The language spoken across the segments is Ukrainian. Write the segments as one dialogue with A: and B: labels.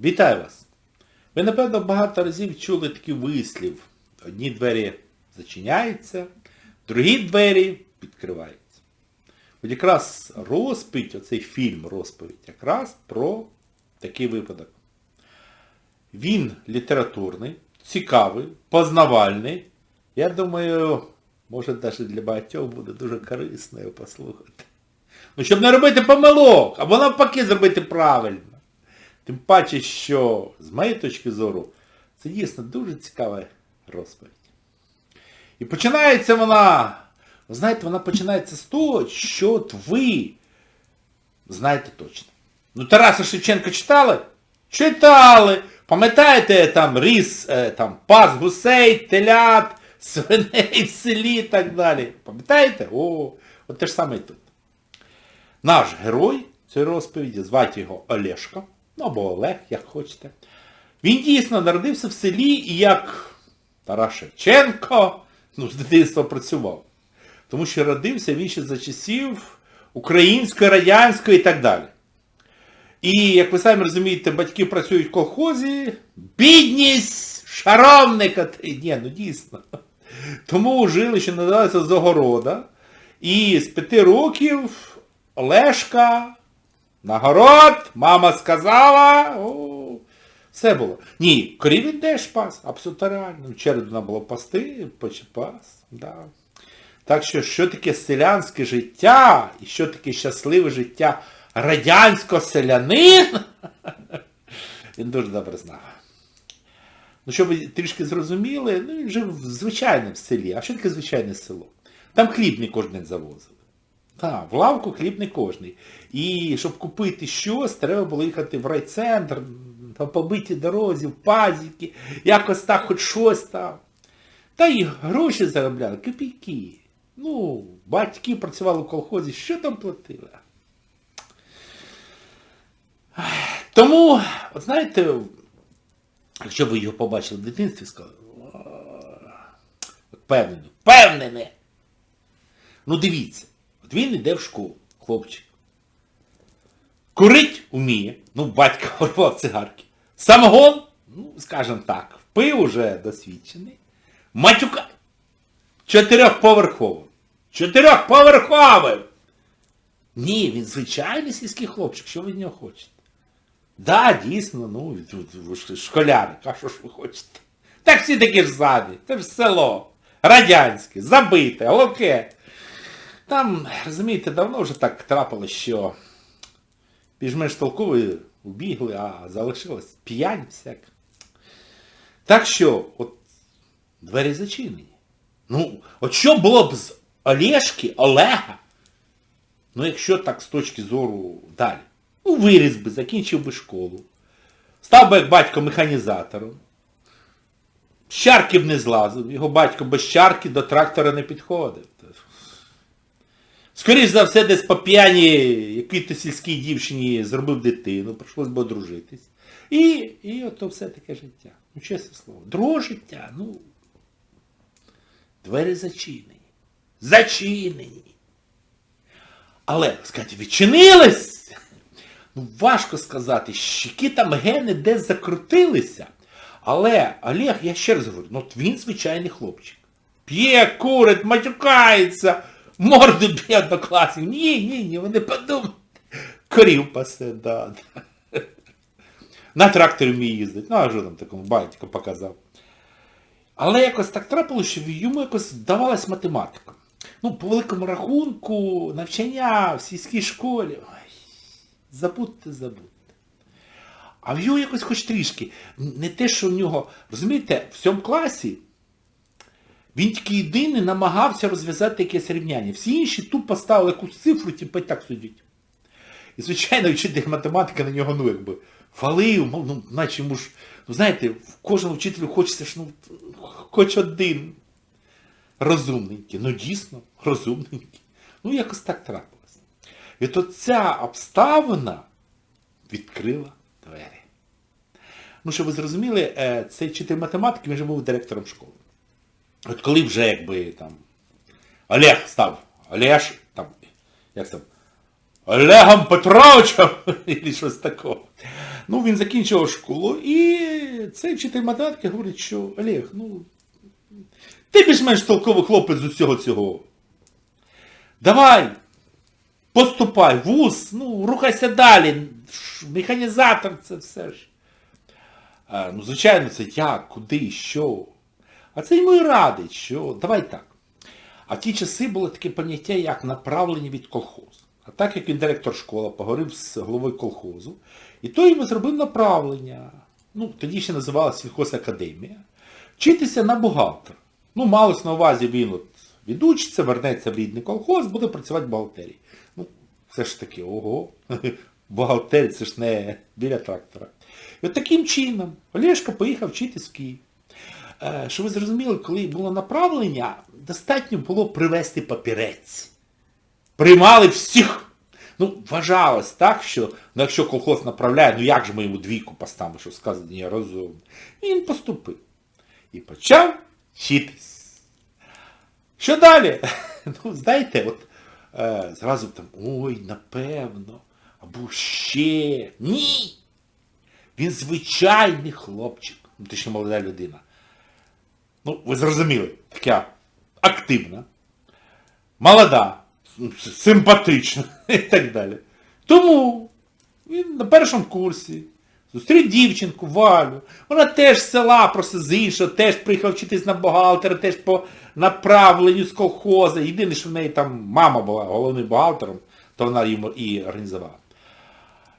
A: Вітаю вас! Ви, напевно, багато разів чули такий вислів. Одні двері зачиняються, другі двері відкриваються. От якраз розповідь, оцей фільм розповідь, якраз про такий випадок. Він літературний, цікавий, познавальний. Я думаю, може навіть для багатьох буде дуже корисно його послухати. Ну, щоб не робити помилок, або навпаки зробити правильно. Тим паче, що з моєї точки зору, це дійсно дуже цікава розповідь. І починається вона, ви знаєте, вона починається з того, що от ви знаєте точно. Ну, Тараса Шевченка читали? Читали! Пам'ятаєте, там ріс, е, там, пас гусей, телят, свиней в селі і так далі. Пам'ятаєте? О, от те ж саме і тут. Наш герой цієї розповіді, звати його Олешка, ну або Олег, як хочете. Він дійсно народився в селі і як Тарас Шевченко, ну, з дитинства працював. Тому що родився він ще за часів української, радянської і так далі. І, як ви самі розумієте, батьки працюють в колхозі, бідність шаровника. Ні, ну дійсно. Тому жили, що називається Загорода. І з п'яти років Олешка, нагород, мама сказала, о, все було. Ні, корів він теж пас, абсолютно реально. Треба було пасти, почепас. Да. Так що, що таке селянське життя і що таке щасливе життя радянського селянин, він дуже добре знав. Ну, щоб ви трішки зрозуміли, ну він жив в звичайному селі. А що таке звичайне село? Там хліб не кожен завозили. Так, в лавку хліб не кожний. І щоб купити щось, треба було їхати в райцентр, по побитій дорозі, в пазіки, якось так хоч щось там. Та й гроші заробляли, копійки. Ну, батьки працювали в колхозі, що там платили? Тому, от знаєте, якщо ви його побачили в дитинстві, сказали, «О, впевнений, впевнений. Ну дивіться, він йде в школу, хлопчик. Курить вміє, ну батько порвав цигарки. Самогон, ну, скажімо так, пив уже досвідчений. Матюка. Чотирьохповерховим. Чотирьохповерховим! Ні, він звичайний сільський хлопчик, що ви від нього хочете? Да, дійсно, ну, школярик, а що ж ви хочете? Так всі такі ж самі, це ж село. Радянське, забите, локе. Там, розумієте, давно вже так трапилось, що більш-менш толкові убігли, а залишилось п'янь всяка. Так що, от, двері зачинені. Ну, от що було б з Олешки, Олега? Ну, якщо так з точки зору далі. Ну, виріс би, закінчив би школу. Став би як батько механізатором. З чарки б не злазив. Його батько без чарки до трактора не підходив. Скоріше за все, десь по п'яні якій-то сільській дівчині зробив дитину, прийшлось би одружитись. І, і ото все таке життя. Ну, чесне слово. Друге життя, ну. Двері зачинені. Зачинені. Але, сказати, відчинились. Ну, важко сказати, які там гени десь закрутилися. Але, Олег, я ще раз говорю, ну от він звичайний хлопчик. П'є, курить, матюкається, морду б'є однокласів. Ні, ні, ні, ви не подумайте. Корів пасе, да. На тракторі вміє їздить. Ну, а що там такому батько показав. Але якось так трапилося, що йому якось вдавалась математика. Ну, по великому рахунку, навчання в сільській школі. Ой, забудьте, забудьте. А в його якось хоч трішки. Не те, що в нього, розумієте, в цьому класі він тільки єдиний намагався розв'язати якесь рівняння. Всі інші тупо ставили якусь цифру, типу, так судять. І, звичайно, вчитель математики на нього, ну, якби, фалив, ну, наче йому ж, ну, знаєте, в кожному вчителю хочеться ж, ну, хоч один розумненький. Ну, дійсно, розумненький. Ну, якось так трапилось. І то ця обставина відкрила двері. Ну, щоб ви зрозуміли, е, цей вчитель математики, він вже був директором школи. От коли вже, якби, там, Олег став, Олеж, там, як там, Олегом Петровичем, і щось такого. Ну, він закінчував школу, і цей вчитель математики говорить, що Олег, ну, ти більш-менш толковий хлопець з усього цього. Давай, поступай, вуз, ну, рухайся далі. Механізатор це все ж. А, ну, звичайно, це як, куди, що. А це йому і радить, що давай так. А ті часи було таке поняття, як направлення від колхозу. А так як він директор школи поговорив з головою колхозу, і той йому зробив направлення. Ну, тоді ще називалася сільхозакадемія. Вчитися на бухгалтера. Ну, малось на увазі він от відучиться, вернеться в рідний колхоз, буде працювати в бухгалтерії. Ну, все ж таки, ого, бухгалтерія, це ж не біля трактора. І от таким чином Олешко поїхав вчитись в Київ. Е, Щоб ви зрозуміли, коли було направлення, достатньо було привезти папірець. Приймали всіх. Ну, вважалось так, що ну, якщо колхоз направляє, ну як же ми йому двійку поставимо, що сказано не розумно. І він поступив. І почав вчитись. Що далі? Ну, знаєте, от е, зразу там, ой, напевно, або ще. Ні. Він звичайний хлопчик. Ну, ще молода людина. Ну, ви зрозуміли, така активна, молода, симпатична і так далі. Тому він на першому курсі зустрів дівчинку, Валю. Вона теж з села, просто з іншого, теж приїхала вчитись на бухгалтера, теж по направленню з колхозу. Єдине, що в неї там мама була головним бухгалтером, то вона йому і організувала.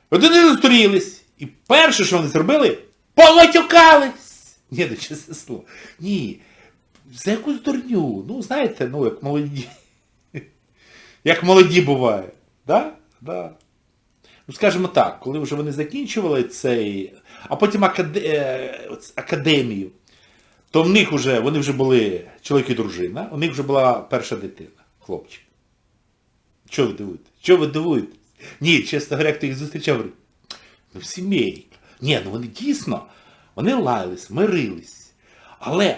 A: От вони зустрілись. І перше, що вони зробили, поматюкались. Ні, ну чесне слово. Ні. За якусь дурню. Ну, знаєте, ну, як молоді. Як молоді буває. Да? Да. Ну, скажімо так, коли вже вони закінчували цей, а потім е, академію, то в них вже, вони вже були чоловік і дружина, у них вже була перша дитина, хлопчик. Чого ви дивуєтесь? Чого ви дивуєтесь? Ні, чесно говоря, хто їх зустрічав, говорить, ну сімейка. Ні, ну вони дійсно, вони лаялись, мирились. Але,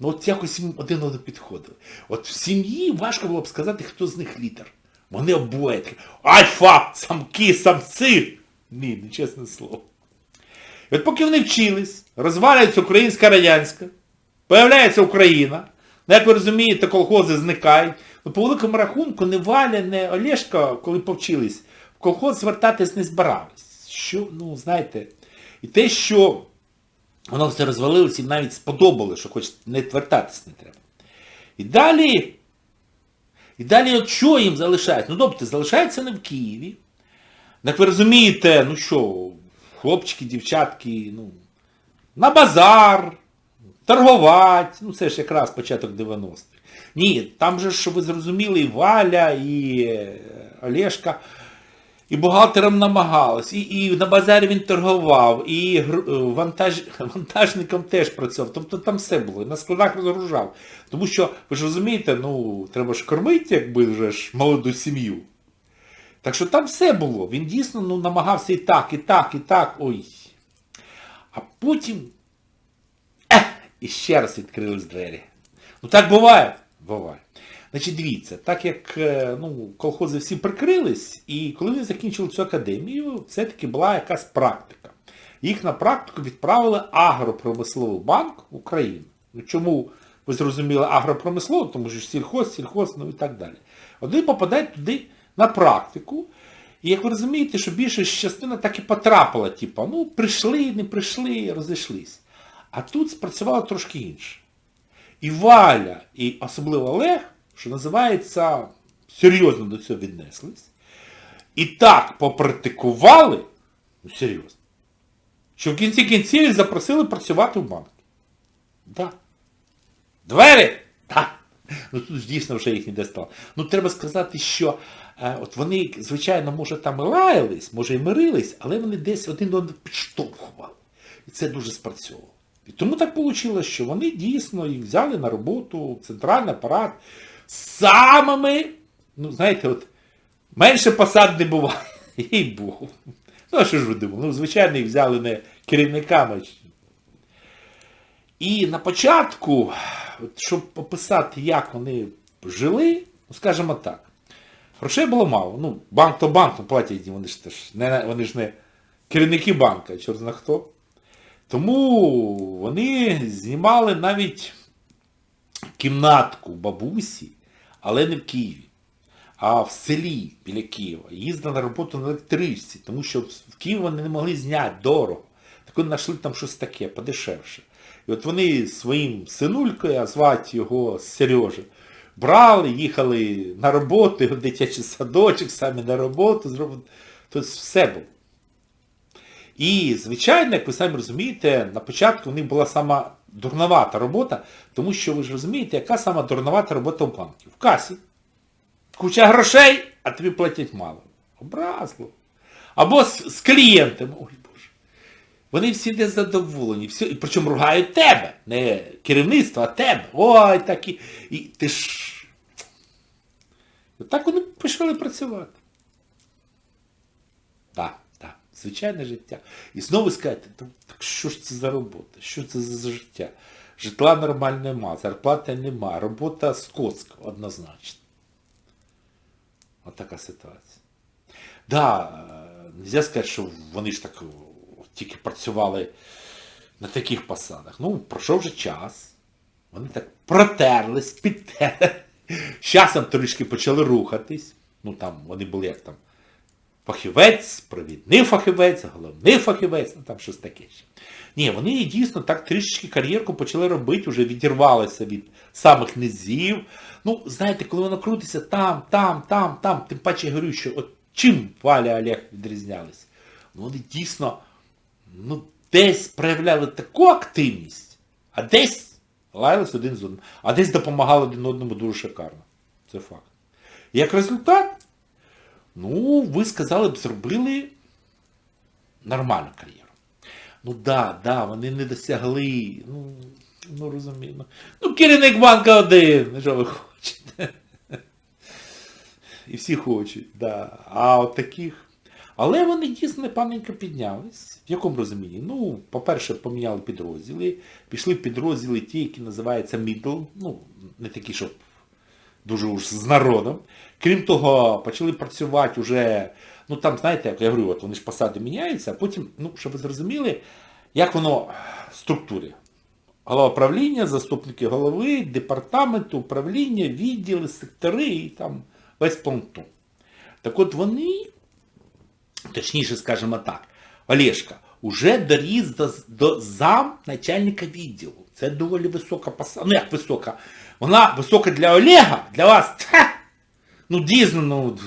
A: ну от якось їм один одного підходили. От в сім'ї важко було б сказати, хто з них лідер. Вони обоє такі, альфа, самки, самці. Ні, не чесне слово. І от поки вони вчились, розвалюється українська радянська, появляється Україна, ну, як ви розумієте, колхози зникають. Ну, по великому рахунку, не Валя, не Олешка, коли повчились, в колхоз звертатись не збирались. Що, ну, знаєте, і те, що воно все розвалилось, їм навіть сподобалось, що хоч не вертатись не треба. І далі, і далі от що їм залишається? Ну, тобто, залишається не в Києві. Як ви розумієте, ну що, хлопчики, дівчатки, ну, на базар, торгувати, ну це ж якраз початок 90-х. Ні, там же, щоб ви зрозуміли, і Валя, і е, Олешка, і бухгалтером намагалась, і, і на базарі він торгував, і е, вантаж, вантажником теж працював. Тобто там все було, і на складах розгружав. Тому що, ви ж розумієте, ну, треба ж кормити, якби вже ж молоду сім'ю. Так що там все було. Він дійсно ну, намагався і так, і так, і так. Ой. А потім. Ех, і ще раз відкрились двері. Ну так буває? Буває. Значить, дивіться, так як е, ну, колхози всі прикрились, і коли вони закінчили цю академію, все-таки була якась практика. Їх на практику відправили Агропромисловий банк України. Ну чому, ви зрозуміли, агропромисловий, тому що сільхоз, сільхоз, ну і так далі. Вони попадають туди на практику, і як ви розумієте, що більша частина так і потрапила, типу, ну прийшли, не прийшли, розійшлись. А тут спрацювало трошки інше. І Валя, і особливо Олег, що називається, серйозно до цього віднеслись. І так попрактикували, ну серйозно, що в кінці кінців запросили працювати в банк. Да. Двері? Так. Ну тут дійсно вже їх не стало. Ну треба сказати, що е, от вони, звичайно, може там і лаялись, може і мирились, але вони десь один одного підштовхували. І це дуже спрацьовувало. І тому так вийшло, що вони дійсно їх взяли на роботу центральний апарат самими, ну знаєте, от менше посад не буває. Їй Богу. Ну а що ж ви думали? Ну, звичайно, їх взяли не керівниками. І на початку, от, щоб описати, як вони жили, ну скажімо так, грошей було мало. Ну, банк то банк, ну платять, вони ж теж, не, вони ж не керівники банка, чорт зна хто. Тому вони знімали навіть кімнатку бабусі, але не в Києві, а в селі біля Києва. Їздили на роботу на електричці, тому що в Києві вони не могли зняти дорого. Так вони знайшли там щось таке, подешевше. І от вони своїм синулькою, а звати його Сережа, брали, їхали на роботу, в дитячий садочок, самі на роботу, зробили. Тобто все було. І, звичайно, як ви самі розумієте, на початку в них була сама дурновата робота, тому що ви ж розумієте, яка сама дурновата робота в банку? В касі. Куча грошей, а тобі платять мало. Образливо. Або з, з клієнтами. Ой Боже. Вони всі незадоволені. Всі, і причому ругають тебе. Не керівництво, а тебе. Ой, такі. І ти ж. Так вони почали працювати. Так, звичайне життя. І знову скажете, так що ж це за робота? Що це за життя? Житла нормально нема, зарплати нема, робота скотська, однозначно. От така ситуація. Да, е, нельзя сказати, що вони ж так тільки працювали на таких посадах. Ну, пройшов вже час. Вони так протерлись, підтерли. З часом трішки почали рухатись. Ну там вони були як там фахівець, провідний фахівець, головний фахівець, ну там щось таке ще. Ні, вони дійсно так трішечки кар'єрку почали робити, вже відірвалися від самих низів. Ну, знаєте, коли воно крутиться там, там, там, там, тим паче я говорю, що от чим Валя Олег відрізнялись? Ну, вони дійсно ну, десь проявляли таку активність, а десь лаялись один з одним, а десь допомагали один одному дуже шикарно. Це факт. Як результат, ну, ви сказали б, зробили нормальну кар'єру. Ну да, да, вони не досягли, ну, ну розумію. Ну, керівник банка один, що ви хочете. І всі хочуть, да. А от таких. Але вони дійсно непаненько піднялись. В якому розумінні? Ну, по-перше, поміняли підрозділи. Пішли підрозділи ті, які називаються middle, ну, не такі, щоб дуже уж з народом. Крім того, почали працювати вже, ну там, знаєте, як я говорю, от вони ж посади міняються, а потім, ну, щоб ви зрозуміли, як воно в структурі. Голова правління, заступники голови, департаменту, управління, відділи, сектори і там весь планктон. Так от вони, точніше скажімо так, Олешка, уже доріс до, до зам начальника відділу. Це доволі висока посада. Ну як висока? Вона висока для Олега, для вас. Ха! Ну дійсно, ну.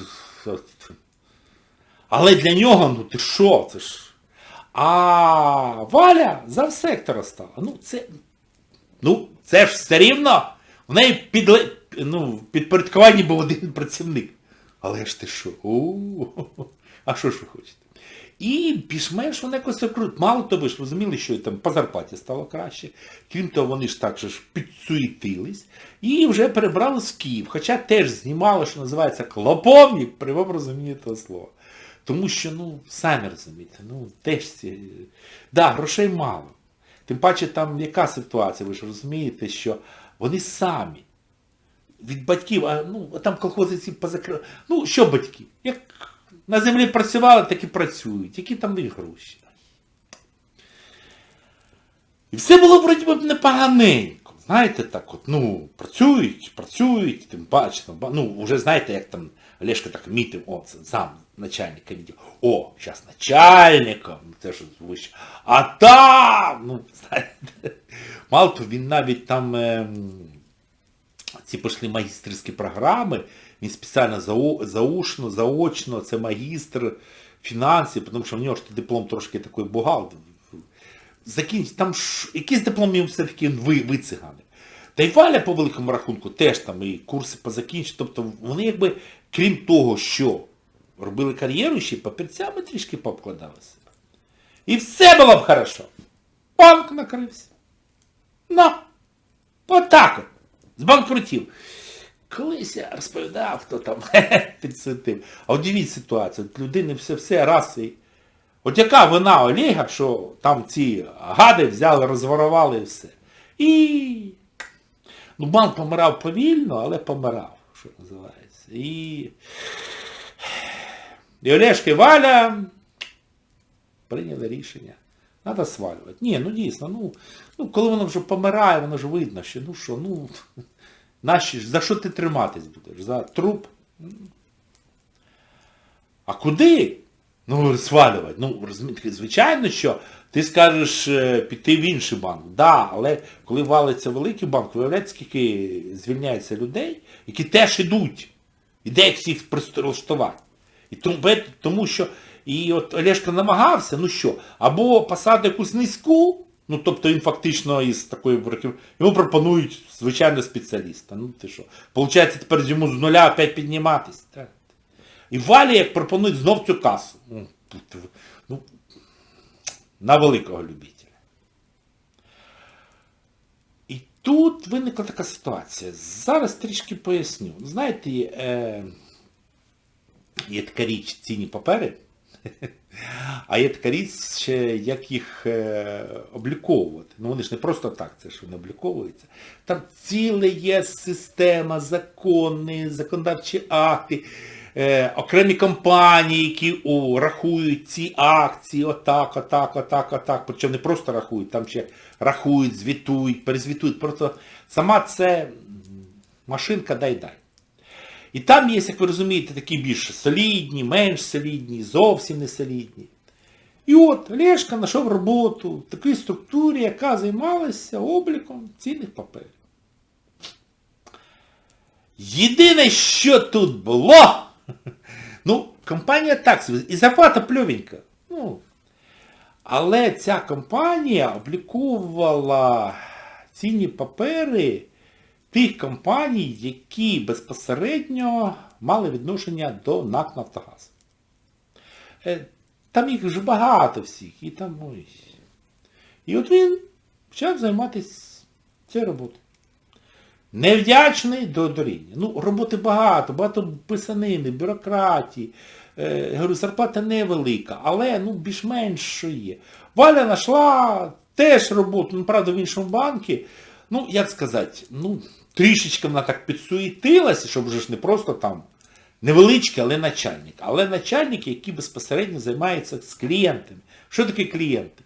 A: Але для нього, ну ти що? Це ж. А Валя за сектора стала. Ну це. Ну, це ж все рівно. В неї під, ну, підпорядкуванні був один працівник. Але ж ти що? А що ж ви хочете? І більш-менш вони якось окрут. Мало того, ви ж розуміли, що там по зарплаті стало краще. Крім того, вони ж так ж підсуетились і вже перебрали з Київ. Хоча теж знімали, що називається клоповник, при вам розумінні того слова. Тому що, ну, самі розумієте, ну, теж ці... Да, грошей мало. Тим паче там яка ситуація, ви ж розумієте, що вони самі від батьків, а ну, там колхози ці позакрили. Ну, що батьки? Як на землі працювали, так і працюють. Які там їх гроші? І все було вроді б непоганенько. Знаєте, так от, ну, працюють, працюють, тим паче, ну, вже знаєте, як там Олешка так мітив, о, це зам начальника відділу. О, зараз начальником, це ж вище. А там, ну, знаєте, мало того, він навіть там е, ці пішли магістерські програми, він спеціально заушно, заочно, це магістр фінансів, тому що в нього ж диплом трошки такий бухгалтер. Закінч, там ж, якийсь диплом він все-таки ви, вициганий. Та й Валя, по великому рахунку, теж там і курси позакінчили. Тобто вони якби, крім того, що робили кар'єру, ще папірцями трішки пообкладали себе. І все було б хорошо. Банк накрився. На. Отак от. З банкрутів. Колись я розповідав, хто там підсвітив. А от дивіть ситуацію, от людини все-все раз і... От яка вина Олега, що там ці гади взяли, розворували і все. І... Ну, банк помирав повільно, але помирав, що називається. І... І Олешка і Валя прийняли рішення. Треба свалювати. Ні, ну дійсно, ну, ну коли воно вже помирає, воно ж видно, що ну що, ну, наші за що ти триматись будеш? За труп? А куди? Ну, свалювати. Ну, звичайно, що ти скажеш е, піти в інший банк. Да, але коли валиться великий банк, виявляється, скільки звільняється людей, які теж ідуть. І де їх всіх пристрілаштувати. І тому, тому що і от Олешка намагався, ну що, або посади якусь низьку, ну тобто він фактично із такої йому пропонують звичайно спеціаліста. Ну ти що? Получається тепер йому з нуля опять підніматись. Так. І Валі як пропонують знов цю касу. Ну, ну, на великого любителя. І тут виникла така ситуація. Зараз трішки поясню. Знаєте, е, є така річ цінні папери, а є така річ, як їх е, обліковувати. Ну вони ж не просто так, це ж вони обліковуються. Там ціла є система, закони, законодавчі акти е, окремі компанії, які о, рахують ці акції, отак, отак, отак, отак. Причому не просто рахують, там ще рахують, звітують, перезвітують. Просто сама це машинка дай-дай. І там є, як ви розумієте, такі більш солідні, менш солідні, зовсім не солідні. І от Олешка знайшов роботу в такій структурі, яка займалася обліком цінних паперів. Єдине, що тут було, Ну, компанія так, і зарплата пльовенька. Ну, але ця компанія обліковувала цінні папери тих компаній, які безпосередньо мали відношення до НАК Нафтогаз. Там їх вже багато всіх. І там ось. І от він почав займатися цією роботою. Невдячний до доріння. Ну, роботи багато, багато писанини, бюрократії. Е, говорю, зарплата невелика, але ну, більш-менш що є. Валя знайшла теж роботу, ну, правда, в іншому банку. Ну, як сказати, ну, трішечки вона так підсуетилася, щоб вже ж не просто там невеличкий, але начальник. Але начальник, який безпосередньо займається з клієнтами. Що таке клієнти?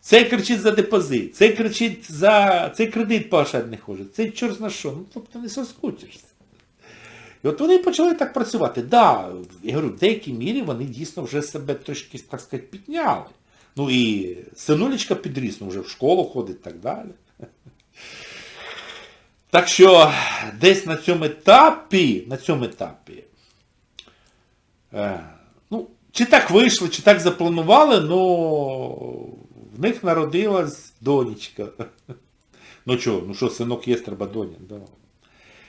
A: Цей кричить за депозит, цей кричить за... цей кредит погашати не хоче, цей чорт на що. Ну, тобто не соскучишся. І от вони почали так працювати. Да, я говорю, в деякій мірі вони дійсно вже себе трошки, так сказати, підняли. Ну і синулечка підріс, ну вже в школу ходить і так далі. Так що десь на цьому етапі, на цьому етапі, ну, чи так вийшло, чи так запланували, ну в них народилась донечка. Ну що, ну що, синок є, треба доня. Да.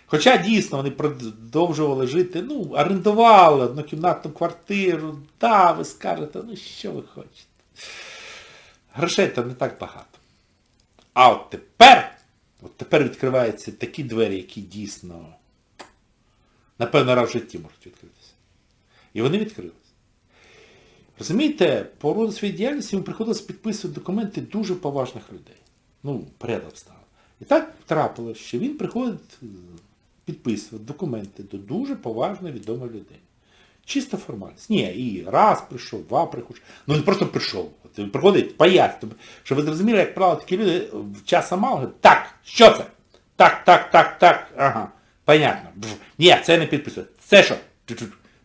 A: Хоча дійсно вони продовжували жити, ну, орендували однокімнатну квартиру, да, ви скажете, ну що ви хочете. Грошей то не так багато. А от тепер, от тепер відкриваються такі двері, які дійсно, напевно, раз в житті можуть відкритися. І вони відкрилися. Розумієте, по роду своєї діяльності йому приходилось підписувати документи дуже поважних людей. Ну, поряд обставин. І так трапилось, що він приходить підписувати документи до дуже поважної відомої людини. Чисто формальність. Ні, і раз прийшов, два прийшов. Ну він просто прийшов. От Він приходить, пояснює. Щоб ви зрозуміли, як правило, такі люди в часа мало говорять, так, що це? Так, так, так, так, ага. Понятно. Ні, це не підписує. Це що?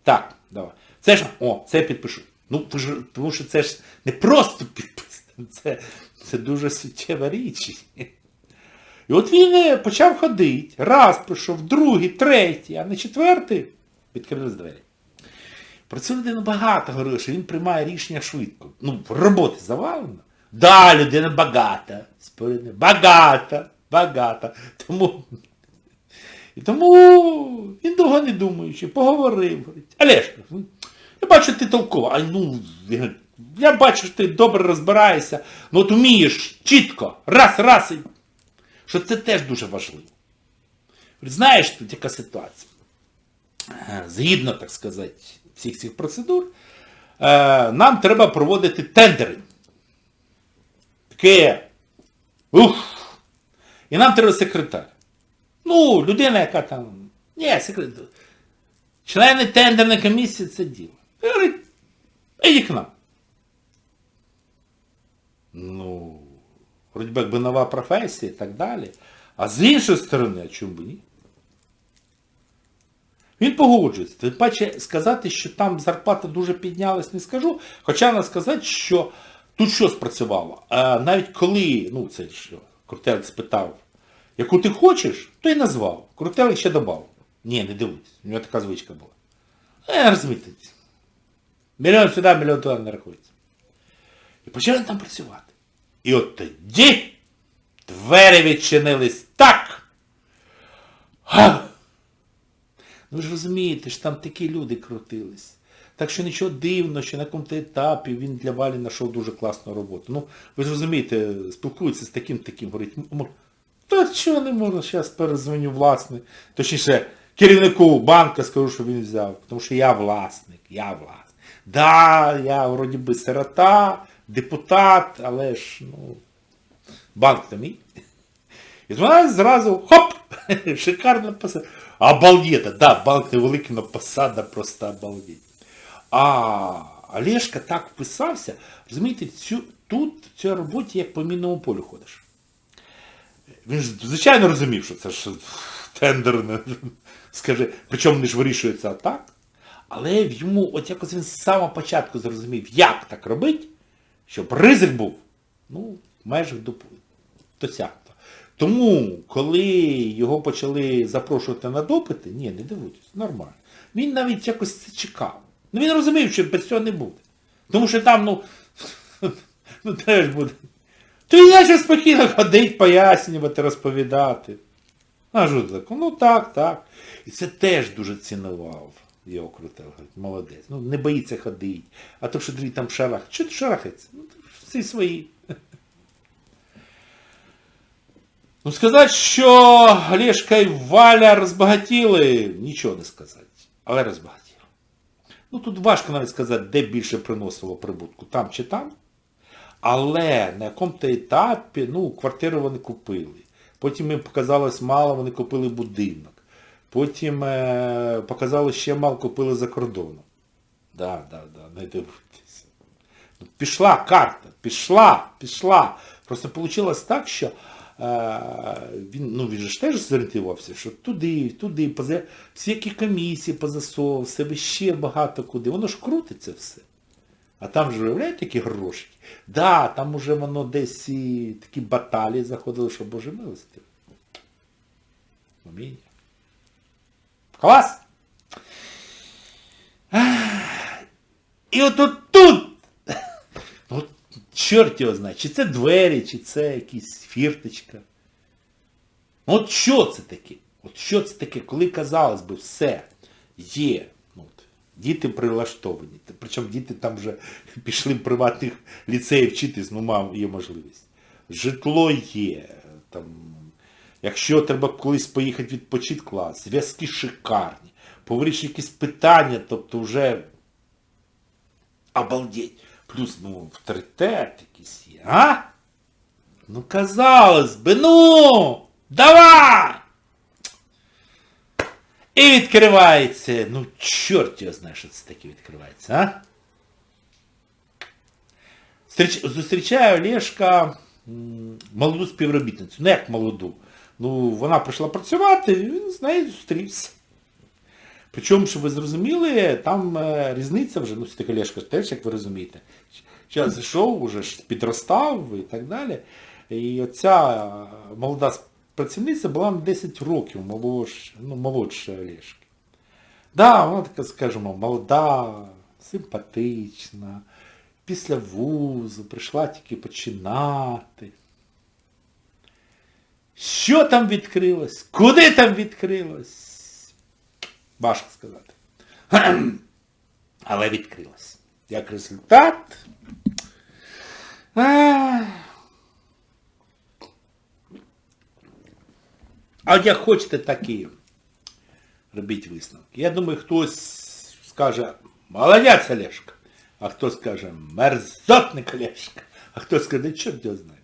A: Так, давай. Це що? О, це я підпишу. Ну, тому що це ж не просто підписано, це, це дуже суттєва річ. І от він е, почав ходити, раз прийшов, другий, третій, а на четвертий відкрились двері. Про цю людину багато говорили, що він приймає рішення швидко. Ну, роботи завалено. Да, людина багата. Багата, багата. Тому і тому він довго не думаючи, поговорив. говорить, Олешка, я бачу, ти толкова. А ну, я бачу, що ти добре розбираєшся, ну от вмієш чітко, раз, раз. Що це теж дуже важливо. Знаєш, тут яка ситуація? Е, згідно, так сказати, всіх цих процедур, е, нам треба проводити тендери. Таке. Ух! І нам треба секретар. Ну, людина, яка там... Ні, секретар. Члени тендерної комісії це діло. Говорить, іди к нам. Ну, вроді би якби нова професія і так далі. А з іншої сторони, а чому б ні? Він погоджується. Тим паче сказати, що там зарплата дуже піднялась, не скажу. Хоча треба сказати, що тут що спрацювало. А навіть коли, ну це що, Крутелик спитав, яку ти хочеш, то й назвав. Крутелик ще додав. Ні, не дивуйтесь, у нього така звичка була. Е, розумієте, мільйон сюди, мільйон туди не рахується. І почали там працювати. І от тоді двері відчинились так. Га! Ну ж розумієте, ж там такі люди крутились. Так що нічого дивного, що на якому-то етапі він для Валі знайшов дуже класну роботу. Ну, ви ж розумієте, спілкується з таким таким, говорить, «М- та чого не можна, зараз перезвоню власник. Точніше, керівнику банка скажу, що він взяв. Тому що я власник, я власник. Да, я вроді би сирота, депутат, але ж, ну, банк то мій. І вона зразу, хоп, шикарна посада. Обалдета, да, банк невеликий, але посада просто обалдеть. А Олешка так вписався, розумієте, цю, тут в цій роботі як по мінному полю ходиш. Він ж звичайно розумів, що це ж тендер, скажи, причому не ж вирішується так. Але йому, от якось він з самого початку зрозумів, як так робити, щоб ризик був, ну, в межах досягнуто. Тому, коли його почали запрошувати на допити, ні, не дивуйтесь, нормально. Він навіть якось це чекав. Ну він розумів, що без цього не буде. Тому що там, ну, ну теж буде. То він наче спокійно ходить, пояснювати, розповідати. А що? Ну так, так. І це теж дуже цінував його крутел. Говорить, молодець. Ну не боїться ходити. А то що дві там шарах. Чого ти шарахається? Ну, всі свої. Ну сказати, що Олешка і Валя розбагатіли, нічого не сказати. Але розбагатіли. Ну тут важко навіть сказати, де більше приносило прибутку, там чи там. Але на якому-то етапі, ну, квартиру вони купили. Потім їм показалось мало, вони купили будинок. Потім е, показалось ще мало купили за кордоном. Да, да, да, не дивуйтеся. Ну, пішла карта, пішла, пішла. Просто вийшло так, що е, він, ну, він же ж теж зорієнтувався, що туди, туди, поза, всякі комісії позасовував, в себе ще багато куди. Воно ж крутиться все. А там же, уявляєте, які грошики? Да, там уже воно десь і такі баталії заходили, що Боже милости. Уміння. Клас! І от от тут! Чорт його знає, чи це двері, чи це якісь фірточка. От що це таке? От що це таке, коли, казалось би, все є. Діти прилаштовані. Причому діти там вже пішли в приватних ліцеїв вчитись, ну мав є можливість. Житло є. Там, якщо треба колись поїхати відпочити клас, зв'язки шикарні, повирішити якісь питання, тобто вже обалдеть. Плюс, ну, авторитет якийсь є, а? Ну, казалось би, ну, давай! І відкривається, ну, чорт його знає, що це таке відкривається, а? Зустріч- Зустрічає Олешка молоду співробітницю. Ну як молоду? Ну, вона прийшла працювати, і він з нею зустрівся. Причому, щоб ви зрозуміли, там е, різниця вже, ну, все-таки Олешка теж, як ви розумієте. Час зайшов, уже підростав і так далі. І оця е, молода працівниця була на 10 років молодша, ну, молодша Олешки. Да, вона така, скажімо, молода, симпатична, після вузу, прийшла тільки починати. Що там відкрилось? Куди там відкрилось? Важко сказати. Але відкрилось. Як результат. А, а от як хочете, так робіть висновки. Я думаю, хтось скаже, молодець Олешка, а хто скаже, мерзотник Олешка, а хто скаже, чорт його знає.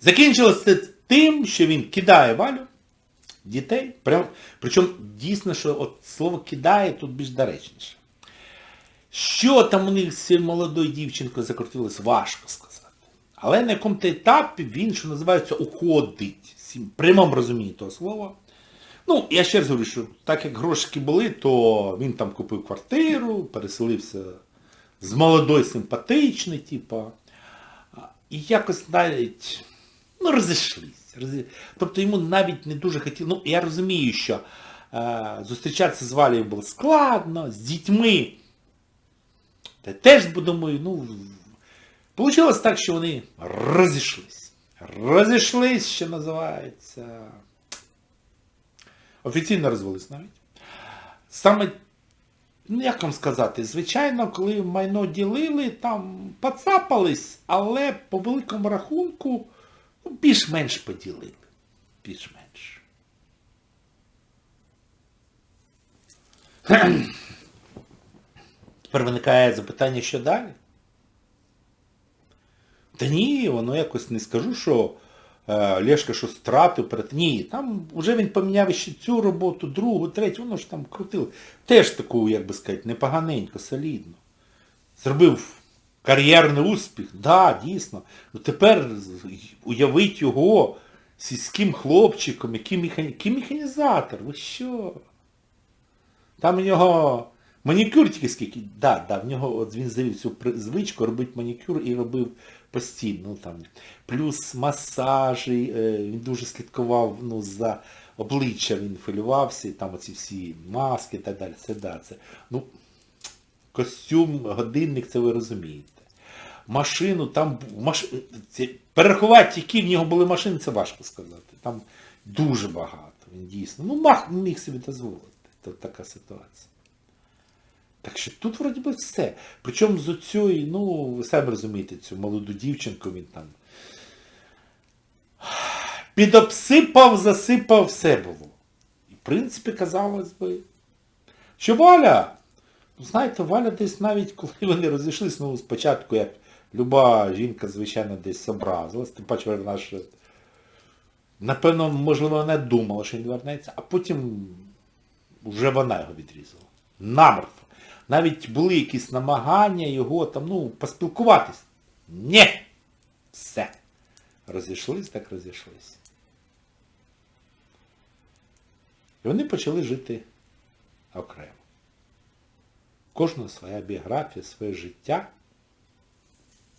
A: Закінчилось це тим, що він кидає Валю, дітей. Прям, причому дійсно, що от слово кидає тут більш доречніше. Що там у них з молодою дівчинкою закрутилось, важко сказати. Але на якому-то етапі він, що називається, уходить. В прямому розумінні того слова. Ну, я ще раз говорю, що так як грошики були, то він там купив квартиру, переселився з молодою симпатичною, типа. І якось навіть, ну, розійшлись. Розі- Тобто йому навіть не дуже хотіло. Ну, я розумію, що е, зустрічатися з Валею було складно, з дітьми. Та теж, думаю, ну, Получилось так, що вони розійшлись. Розійшлись, що називається. Офіційно розвелись навіть. Саме, ну як вам сказати, звичайно, коли майно ділили, там поцапались, але по великому рахунку ну, більш-менш поділили. Більш-менш. Тепер виникає запитання, що далі? Та ні, воно якось не скажу, що е, Лешка щось втратив перед. Ні, там вже він поміняв ще цю роботу, другу, третю, воно ж там крутило. Теж таку, як би сказати, непоганенько, солідно. Зробив кар'єрний успіх, да, дійсно. Ну тепер уявить його сільським хлопчиком, який, механі... який механізатор, ви що? Там у нього манікюр тільки скільки. Да, да, в нього от він завів цю звичку робити манікюр і робив постійно. Там, плюс масажі, е, він дуже слідкував ну, за обличчя, він хвилювався, і там оці всі маски і так далі. Це да, це. Ну, костюм, годинник, це ви розумієте. Машину, там маш... перерахувати, які в нього були машини, це важко сказати. Там дуже багато. Він дійсно. Ну, мах міг собі дозволити. Тут така ситуація. Так що тут вроді би все. Причому з оцієї, ну, ви самі розумієте, цю молоду дівчинку він там підобсипав, засипав, все було. І в принципі, казалось би, що Валя, ну знаєте, Валя десь навіть, коли вони розійшлися, ну, спочатку, як люба жінка, звичайно, десь образилась, тим паче вона ж, напевно, можливо, вона думала, що він вернеться, а потім вже вона його відрізала. Намертво. Навіть були якісь намагання його там, ну, поспілкуватись. Ні! Все. Розійшлись, так розійшлись. І вони почали жити окремо. Кожна своя біографія, своє життя.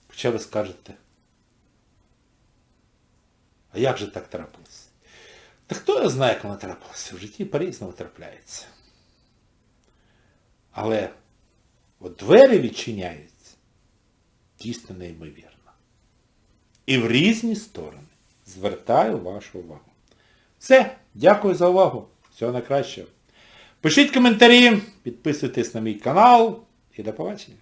A: Хоча ви скажете, а як же так трапилось? Та хто його знає, як воно трапилося? В житті по-різному трапляється. Але от двері відчиняються дійсно неймовірно. І в різні сторони. Звертаю вашу увагу. Все, дякую за увагу. Всього найкращого. Пишіть коментарі, підписуйтесь на мій канал і до побачення.